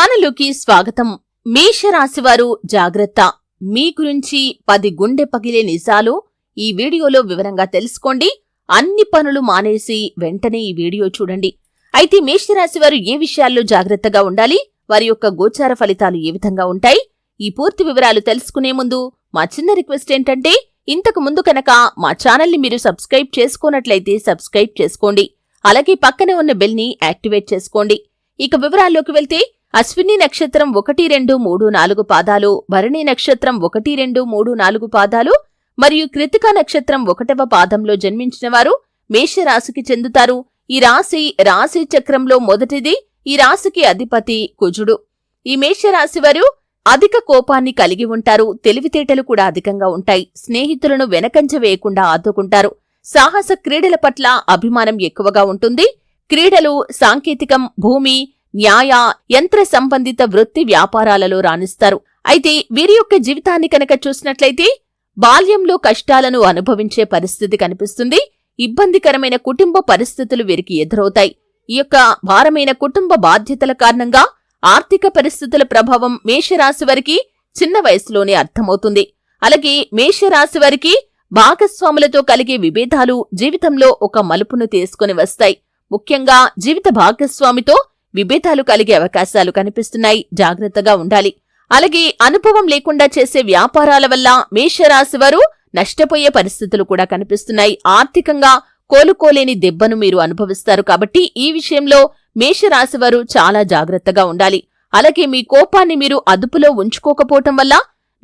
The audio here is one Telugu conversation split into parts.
ఛానలుకి స్వాగతం. మేషరాశివారు జాగ్రత్త. మీ గురించి పది గుండె పగిలే నిజాలు ఈ వీడియోలో వివరంగా తెలుసుకోండి. అన్ని పనులు మానేసి వెంటనే ఈ వీడియో చూడండి. అయితే మేషరాశివారు ఏ విషయాల్లో జాగ్రత్తగా ఉండాలి? వారి యొక్క గోచార ఫలితాలు ఏ విధంగా ఉంటాయి? ఈ పూర్తి వివరాలు తెలుసుకునే ముందు మా చిన్న రిక్వెస్ట్ ఏంటంటే ఇంతకు ముందు కనుక మా ఛానల్ని మీరు సబ్స్క్రైబ్ చేసుకున్నట్లయితే సబ్స్క్రైబ్ చేసుకోండి. అలాగే పక్కనే ఉన్న బెల్ని యాక్టివేట్ చేసుకోండి. ఇక వివరాల్లోకి వెళ్తే అశ్విని నక్షత్రం ఒకటి రెండు మూడు నాలుగు పాదాలు భరణి నక్షత్రం ఒకటి రెండు మూడు నాలుగు పాదాలు మరియు కృతిక నక్షత్రం ఒకటవ పాదంలో జన్మించిన వారు మేషరాశికి చెందుతారు. ఈ రాశి రాశి చక్రంలో మొదటిది ఈ రాశికి అధిపతి కుజుడు. ఈ మేషరాశి వారు అధిక కోపాన్ని కలిగి ఉంటారు. తెలివితేటలు కూడా అధికంగా ఉంటాయి. స్నేహితులను వెనకంజ వేయకుండా ఆదుకుంటారు. సాహస క్రీడల పట్ల అభిమానం ఎక్కువగా ఉంటుంది. క్రీడలు సాంకేతికం భూమి న్యాయ యంత్ర సంబంధిత వృత్తి వ్యాపారాలలో రాణిస్తారు. అయితే వీరి యొక్క జీవితాన్ని కనుక చూసినట్లయితే బాల్యంలో కష్టాలను అనుభవించే పరిస్థితి కనిపిస్తుంది. ఇబ్బందికరమైన కుటుంబ పరిస్థితులు వీరికి ఎదురవుతాయి. ఈ యొక్క భారమైన కుటుంబ బాధ్యతల కారణంగా ఆర్థిక పరిస్థితుల ప్రభావం మేషరాశి వారికి చిన్న వయసులోనే అర్థమవుతుంది. అలాగే మేషరాశి వారికి భాగస్వాములతో కలిగే విభేదాలు జీవితంలో ఒక మలుపును తీసుకుని వస్తాయి. ముఖ్యంగా జీవిత భాగస్వామితో విభేదాలు కలిగే అవకాశాలు కనిపిస్తున్నాయి. జాగ్రత్తగా ఉండాలి. అలాగే అనుభవం లేకుండా చేసే వ్యాపారాల వల్ల మేషరాశి వారు నష్టపోయే పరిస్థితులు కూడా కనిపిస్తున్నాయి. ఆర్థికంగా కోలుకోలేని దెబ్బను మీరు అనుభవిస్తారు కాబట్టి ఈ విషయంలో మేషరాశి వారు చాలా జాగ్రత్తగా ఉండాలి. అలాగే మీ కోపాన్ని మీరు అదుపులో ఉంచుకోకపోవటం వల్ల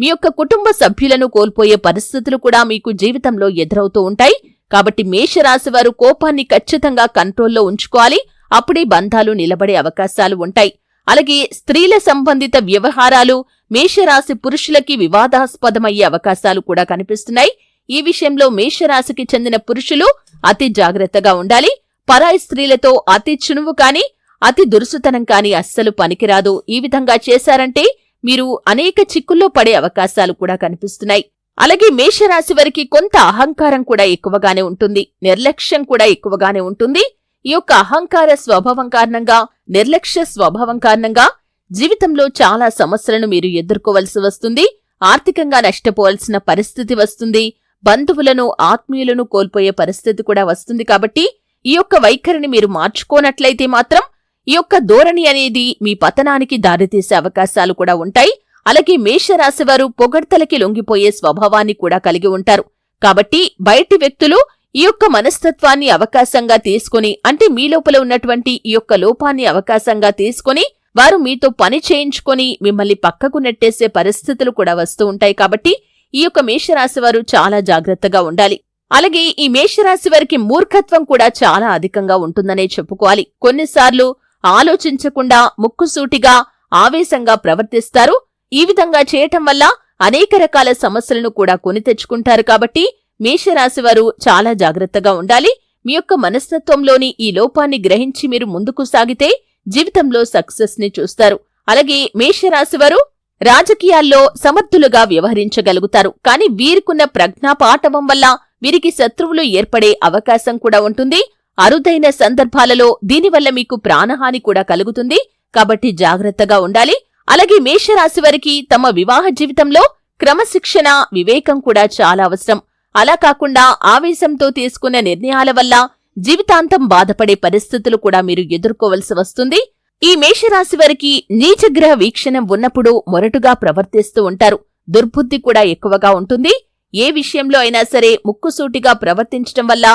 మీ యొక్క కుటుంబ సభ్యులను కోల్పోయే పరిస్థితులు కూడా మీకు జీవితంలో ఎదురవుతూ ఉంటాయి. కాబట్టి మేషరాశి వారు కోపాన్ని ఖచ్చితంగా కంట్రోల్లో ఉంచుకోవాలి. అప్పుడే బంధాలు నిలబడే అవకాశాలు ఉంటాయి. అలాగే స్త్రీల సంబంధిత వ్యవహారాలు మేషరాశి పురుషులకి వివాదాస్పదమయ్యే అవకాశాలు కూడా కనిపిస్తున్నాయి. ఈ విషయంలో మేషరాశికి చెందిన పురుషులు అతి జాగ్రత్తగా ఉండాలి. పరాయి స్త్రీలతో అతి చునువు కాని అతి దురుసుతనం కాని అస్సలు పనికిరాదు. ఈ విధంగా చేశారంటే మీరు అనేక చిక్కుల్లో పడే అవకాశాలు కూడా కనిపిస్తున్నాయి. అలాగే మేషరాశి వారికి కొంత అహంకారం కూడా ఎక్కువగానే ఉంటుంది. నిర్లక్ష్యం కూడా ఎక్కువగానే ఉంటుంది. ఈ యొక్క అహంకార స్వభావం కారణంగా నిర్లక్ష్య స్వభావం కారణంగా జీవితంలో చాలా సమస్యలను మీరు ఎదుర్కోవలసి వస్తుంది. ఆర్థికంగా నష్టపోవాల్సిన పరిస్థితి వస్తుంది. బంధువులను ఆత్మీయులను కోల్పోయే పరిస్థితి కూడా వస్తుంది కాబట్టి ఈ యొక్క వైఖరిని మీరు మార్చుకోనట్లయితే మాత్రం ఈ యొక్క ధోరణి అనేది మీ పతనానికి దారితీసే అవకాశాలు కూడా ఉంటాయి. అలాగే మేషరాశి వారు పొగడ్తలకి లొంగిపోయే స్వభావాన్ని కూడా కలిగి ఉంటారు. కాబట్టి బయటి వ్యక్తులు ఈ యొక్క మనస్తత్వాన్ని అవకాశంగా తీసుకుని అంటే మీ లోపల ఉన్నటువంటి ఈ యొక్క లోపాన్ని అవకాశంగా తీసుకుని వారు మీతో పని చేయించుకొని మిమ్మల్ని పక్కకు నెట్టేసే పరిస్థితులు కూడా వస్తూ ఉంటాయి కాబట్టి ఈ యొక్క మేషరాశి వారు చాలా జాగ్రత్తగా ఉండాలి. అలాగే ఈ మేషరాశి వారికి మూర్ఖత్వం కూడా చాలా అధికంగా ఉంటుందనే చెప్పుకోవాలి. కొన్నిసార్లు ఆలోచించకుండా ముక్కుసూటిగా ఆవేశంగా ప్రవర్తిస్తారు. ఈ విధంగా చేయటం వల్ల అనేక రకాల సమస్యలను కూడా కొని తెచ్చుకుంటారు కాబట్టి మేషరాశి వారు చాలా జాగ్రత్తగా ఉండాలి. మీ యొక్క మనస్తత్వంలోని ఈ లోపాన్ని గ్రహించి మీరు ముందుకు సాగితే జీవితంలో సక్సెస్ని చూస్తారు. అలాగే మేషరాశి వారు రాజకీయాల్లో సమర్థులుగా వ్యవహరించగలుగుతారు. కానీ వీరికున్న ప్రజ్ఞాపాఠవం వల్ల వీరికి శత్రువులు ఏర్పడే అవకాశం కూడా ఉంటుంది. అరుదైన సందర్భాలలో దీనివల్ల మీకు ప్రాణహాని కూడా కలుగుతుంది. కాబట్టి జాగ్రత్తగా ఉండాలి. అలాగే మేషరాశి వారికి తమ వివాహ జీవితంలో క్రమశిక్షణ వివేకం కూడా చాలా అవసరం. అలా కాకుండా ఆవేశంతో తీసుకున్న నిర్ణయాల వల్ల జీవితాంతం బాధపడే పరిస్థితులు కూడా మీరు ఎదుర్కోవలసి వస్తుంది. ఈ మేషరాశి వారికి నీచగ్రహ వీక్షణం ఉన్నప్పుడు మొరటుగా ప్రవర్తిస్తూ ఉంటారు. దుర్బుద్ధి కూడా ఎక్కువగా ఉంటుంది. ఏ విషయంలో అయినా సరే ముక్కుసూటిగా ప్రవర్తించటం వల్ల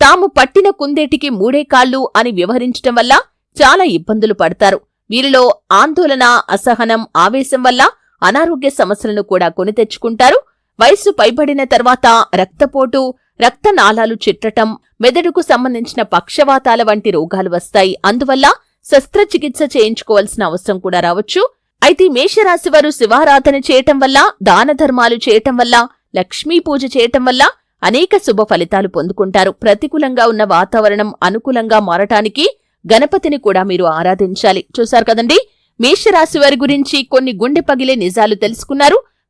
తాము పట్టిన కుందేటికి మూడే కాళ్ళు అని వ్యవహరించటం వల్ల చాలా ఇబ్బందులు పడతారు. వీరిలో ఆందోళన అసహనం ఆవేశం వల్ల అనారోగ్య సమస్యలను కూడా కొని తెచ్చుకుంటారు. వయస్సు పైబడిన తర్వాత రక్తపోటు రక్తనాళాలు చిట్టటం మెదడుకు సంబంధించిన పక్షవాతాల వంటి రోగాలు వస్తాయి. అందువల్ల శస్త్రచికిత్స చేయించుకోవాల్సిన అవసరం కూడా రావచ్చు. అయితే మేషరాశివారు శివారాధన చేయటం వల్ల దాన ధర్మాలు చేయటం వల్ల లక్ష్మీ పూజ చేయటం వల్ల అనేక శుభ ఫలితాలు పొందుకుంటారు. ప్రతికూలంగా ఉన్న వాతావరణం అనుకూలంగా మారటానికి గణపతిని కూడా మీరు ఆరాధించాలి. చూశారు కదండి? మేషరాశి వారి గురించి కొన్ని గుండె పగిలే నిజాలు తెలుసుకున్నారు.